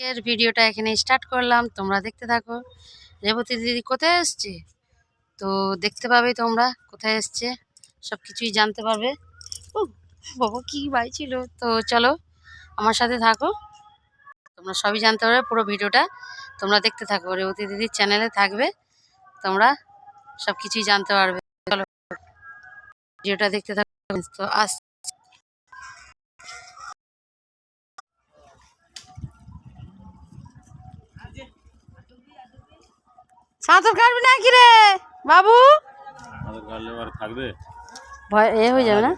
এর ভিডিওটা এখানে স্টার্ট করলাম। তোমরা দেখতে থাকো। রেবতী দিদি কোথায় এসছে? তো দেখতে পাবে তোমরা কোথায় এসছে। সব কিছুই জানতে পারবে। ও, বাবা, কি বাই ছিল। তো চলো আমার সাথে থাকো। তোমরা সবই জানতে পারবে পুরো ভিডিওটা। তোমরা দেখতে থাকো। রেবতী দিদির চ্যানেলে থাকবে। তোমরা সব কিছুই জানতে পারবে। চলো ভিডিওটা দেখতে থাকো। তো আস সাঁতার কাটবি না কি রে? বাবু? আর থাকবে। ভয় এ হয়ে যাবে না?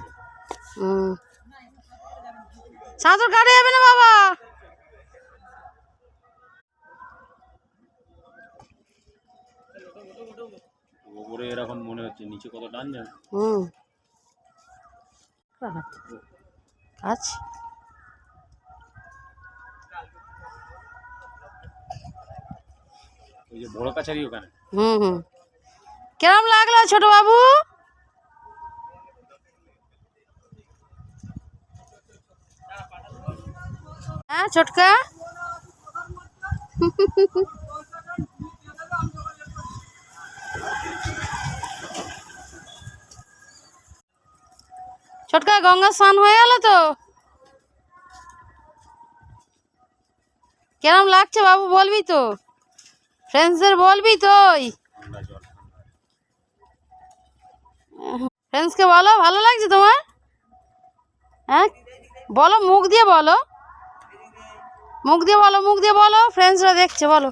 হুম সাঁতার কাটে যাবে না বাবা? ওপরে এরকম মনে হচ্ছে নিচে কত টান যায় হুম। কাজ ওই যে বড় ওখানে। হুম হুম। লাগল ছোট বাবু হ্যাঁ ছোটকা? ছোটকা, গঙ্গা স্নান হয়ে গেল তো? কেরম লাগছে বাবু, বলবি তো? ফ্রেন্ডসদের বলবি তুই? ফ্রেন্ডসকে বলো ভালো লাগছে তোমার? হ্যাঁ? বলো মুখ দিয়ে বলো। মুখ দিয়ে বলো মুখ দিয়ে বলো ফ্রেন্ডসরা দেখছে বলো।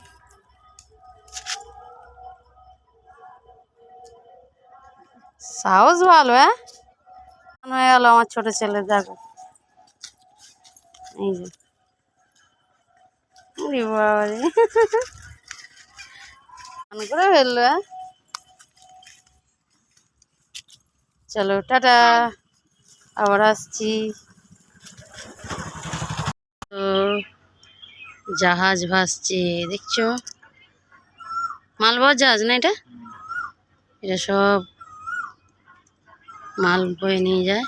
সাহস ভালো হ্যাঁ? হয়ে গেল আমার ছোট ছেলে দেখো। এই যে। স্নান করে হ্যাঁ? চলো, টাটা। আবার আসছি। জাহাজ ভাসছে, দেখছ? মালবাহী জাহাজ না এটা? এটা সব মাল বয়ে নিয়ে যায়,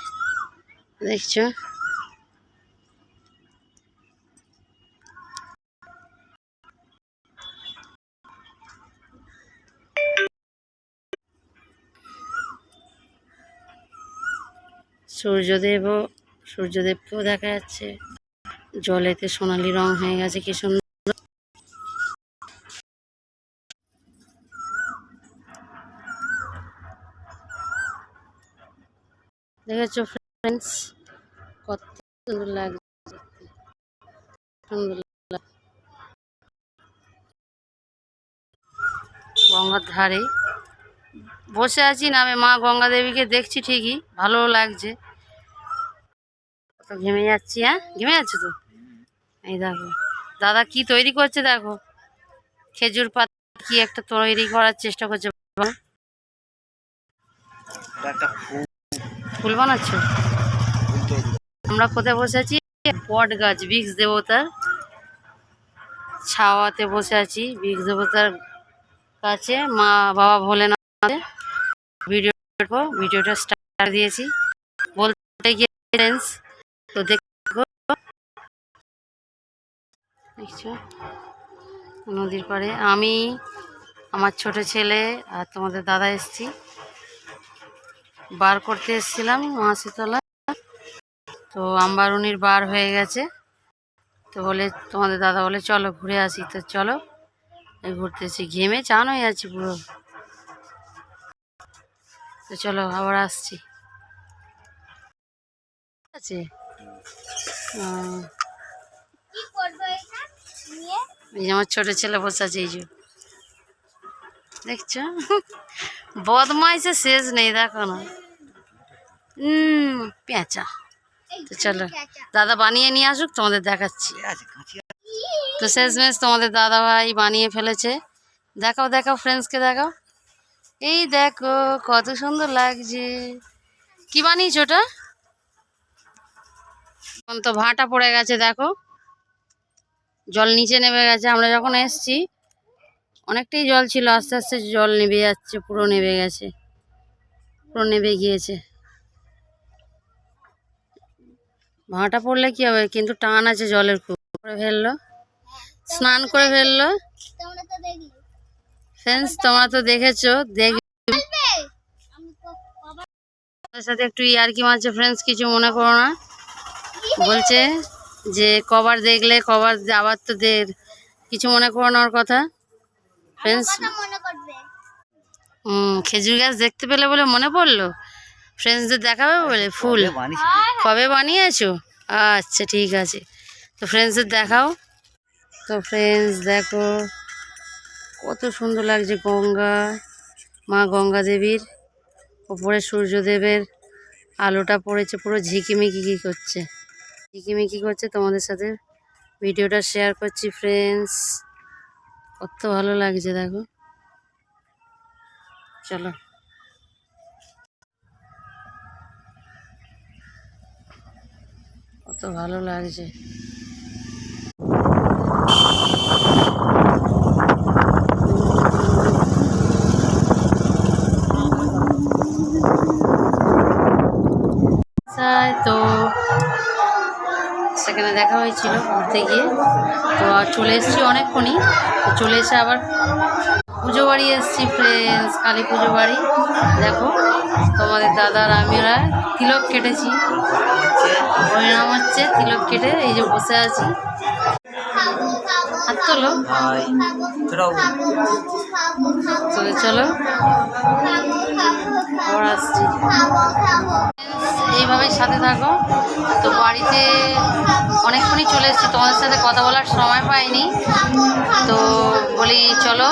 দেখছ? সূর্যদেবও সূর্যদেবকেও দেখা যাচ্ছে। জলেতে সোনালি রং হয়ে গেছে, কি সুন্দর। দেখেছ ফ্রেন্ডস কত সুন্দর লাগছে। গঙ্গার ধারে। বসে আছি না আমি মা গঙ্গা দেবীকে দেখছি ঠিকই ভালো লাগছে। তো ঘেমে যাচ্ছি হ্যাঁ? ঘেমে যাচ্ছে তো? এই দেখো দাদা কি তৈরি করছে দেখো। খেজুর পাতা কি একটা তৈরি করার চেষ্টা করছে। ফুল। বানাচ্ছ? আমরা কোথায় বসে আছি? বট গাছ বিক্স দেবতার ছাওয়াতে বসে আছি বিক্স দেবতার কাছে। মা বাবা ভোলেনাথ ভিডিও ভিডিওটা স্টার্ট দিয়েছি। বলতে গিয়ে তো দেখো নদীর পাড়ে আমি, আমার ছোট ছেলে আর তোমাদের দাদা এসছি। বার করতে এসেছিলাম মহাশীতলা তো আম্বারুনির বার হয়ে গেছে। তো বলে, তোমাদের দাদা বলে, চলো ঘুরে আসি। তো চলো এই ঘুরতেছি ঘেমে চান হয়ে যাচ্ছি পুরো। তো চলো, আবার আসছি। আছে? এই যে আমার ছোট ছেলে বসে আছে, এই যে। দেখছ? বদমাইশে শেষ নেই, দেখো না। পেঁচা। তো চলো, দাদা বানিয়ে নিয়ে আসুক, তোমাদের দেখাচ্ছি। তো শেষমেশ তোমাদের দাদা ভাই বানিয়ে ফেলেছে। দেখাও দেখাও ফ্রেন্ডসকে দেখাও। এই দেখো, কত সুন্দর লাগছে। কি বানিয়েছো ওটা? এখন তো ভাঁটা পড়ে গেছে দেখো। জল নিচে নেমে গেছে আমরা যখন এসছি অনেকটাই জল ছিল আস্তে আস্তে জল নেমে যাচ্ছে পুরো নেমে গেছে পুরো নেমে গিয়েছে। ভাঁটা পড়লে কি হবে? কিন্তু টান আছে জলের খুব। করে ফেলল। স্নান করে ফেলল। ফ্রেন্ডস তোমরা তো দেখেছ দেখ আসবে আমি তো বাবা তার সাথে একটু ইয়ার্কি মারছে ফ্রেন্ডস কিছু মনে করো না। বলছে যে কবার দেখলে কবার আবার তো দের। কিছু মনে করানোর কথা? ফ্রেন্ডস কথা মনে করবে। হুম খেজুর গাছ দেখতে পেলে বলে মনে পড়ল? ফ্রেন্ডসদের দেখাবে বলে? ফুল। কবে বানিয়েছো? আচ্ছা ঠিক আছে। তো ফ্রেন্ডসদের দেখাও। তো ফ্রেন্ডস দেখো। কত সুন্দর লাগছে গঙ্গা। মা গঙ্গা দেবীর। ওপরে সূর্যদেবের আলোটা পড়েছে পুরো ঝিকিমিকি কি করছে। ঝিকিমিকি করছে তোমাদের সাথে। ভিডিওটা শেয়ার করছি ফ্রেন্ডস কত ভালো লাগছে, দেখো। চলো। কত ভালো লাগছে। তো। সেখানে দেখা হয়েছিল ঘুরতে গিয়ে। তো চলে এসেছি অনেকক্ষণই। তো চলে এসে আবার পুজো বাড়ি এসেছি ফ্রেন্ডস কালী পুজো বাড়ি। দেখো তোমাদের দাদার আমিরা তিলক কেটেছি। পরিণাম হচ্ছে তিলক কেটে এই যে বসে আছি। হাত তোলো। তো চলো আবার আসছি। এইভাবেই সাথে থাকো। তো বাড়িতে অনেকক্ষণই চলে এসেছি, তোমাদের সাথে কথা বলার সময় পাইনি। তো বলি, চলো,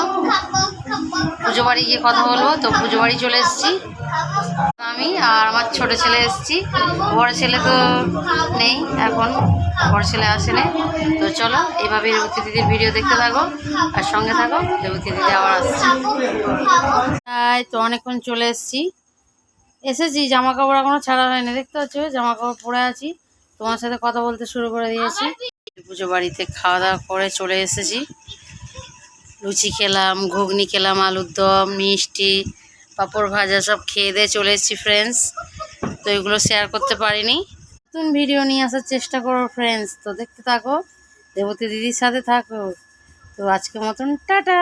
পুজো বাড়ি গিয়ে কথা বলব। তো পুজো বাড়ি চলে এসেছি। আমি আর আমার ছোট ছেলে এসেছি। বড় ছেলে তো নেই এখন, বড় ছেলে আসেনি। তো চলো এইভাবে রেবতী দিদির ভিডিও দেখতে থাকো আর সঙ্গে থাকো রেবতী দিদি আবার আসছি। তাই তো অনেকক্ষণ চলে এসেছি। এসেছি জামা কাপড় এখনও ছাড়া হয়নি, দেখতে পাচ্ছ? জামা কাপড় পরে আছি, তোমার সাথে কথা বলতে শুরু করে দিয়েছি। পুজো বাড়িতে খাওয়া দাওয়া করে চলে এসেছি। লুচি খেলাম, ঘুগনি খেলাম, আলুর দম, মিষ্টি, পাঁপড় ভাজা সব খেয়ে দিয়ে চলে এসেছি ফ্রেন্ডস তো এগুলো শেয়ার করতে পারিনি। নতুন ভিডিও নিয়ে আসার চেষ্টা করো ফ্রেন্ডস তো দেখতে থাকো, দেবতী দিদির সাথে থাকো। তো আজকের মতন, টাটা!